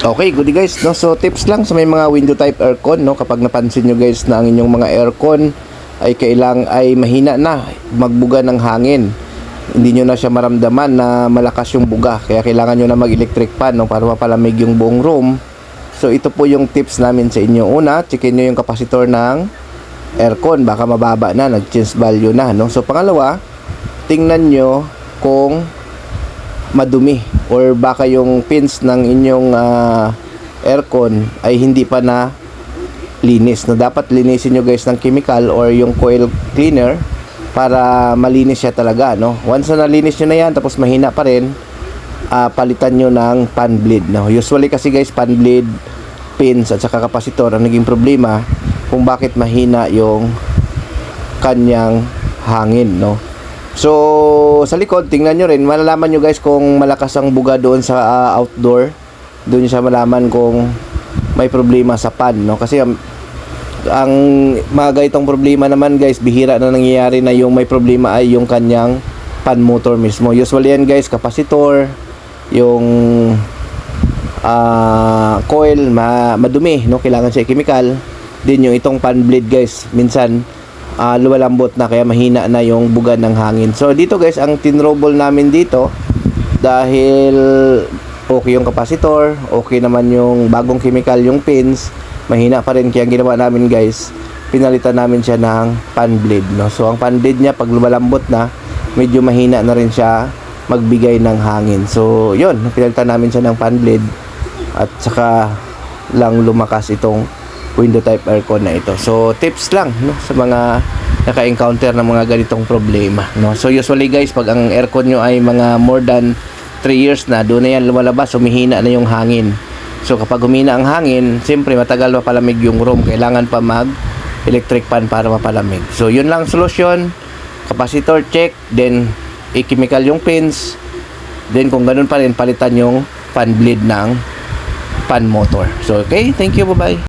Okay, good guys, no? So tips lang sa may mga window type aircon, no? Kapag napansin nyo guys na ang inyong mga aircon ay kailang ay mahina na magbuga ng hangin. Hindi nyo na siya maramdaman na malakas yung buga. Kaya kailangan nyo na mag-electric fan, no? Para mapalamig yung buong room. So ito po yung tips namin sa inyo. Una, checkin nyo yung kapasitor ng aircon. Baka mababa na, nag-change value na, no? So pangalawa, tingnan nyo kung madumi or baka yung pins ng inyong ah, aircon ay hindi pa na linis no dapat linisin nyo guys ng chemical or yung coil cleaner para malinis siya talaga no? Once na nalinis nyo na yan tapos mahina pa rin ah, palitan nyo ng pan bleed no? Usually kasi guys pan bleed pins at saka kapasitor ang naging problema kung bakit mahina yung kanyang hangin no So, sa likod, tingnan nyo rin, malalaman nyo guys kung malakas ang buga doon sa ah, outdoor. Doon nyo siya malaman kung may problema sa pan, no? Kasi ang, ang mga ganitong problema naman guys, bihira na nangyayari na yung may problema ay yung kanyang pan motor mismo. Usually yan guys, kapasitor, yung ah, coil, ma madumi, no? Kailangan siya chemical. Din yung itong pan blade guys, minsan ah, lumalambot na kaya mahina na yung buga ng hangin. So dito guys, ang tinrobol namin dito dahil okay yung kapasitor, okay naman yung bagong chemical yung pins, mahina pa rin kaya ginawa namin guys, pinalitan namin siya ng pan blade, no. So ang pan blade niya pag lumalambot na, medyo mahina na rin siya magbigay ng hangin. So yun, pinalitan namin siya ng pan blade at saka lang lumakas itong window type aircon na ito. So tips lang no sa mga naka-encounter ng mga ganitong problema, no. So usually guys, pag ang aircon nyo ay mga more than 3 years na, doon na yan lumalabas, humihina na yung hangin. So kapag humina ang hangin, siyempre matagal mapalamig yung room, kailangan pa mag electric fan para mapalamig. So yun lang solusyon. Capacitor check, then i-chemical yung pins. Then kung ganun pa rin, palitan yung fan bleed ng fan motor. So okay, thank you, bye-bye.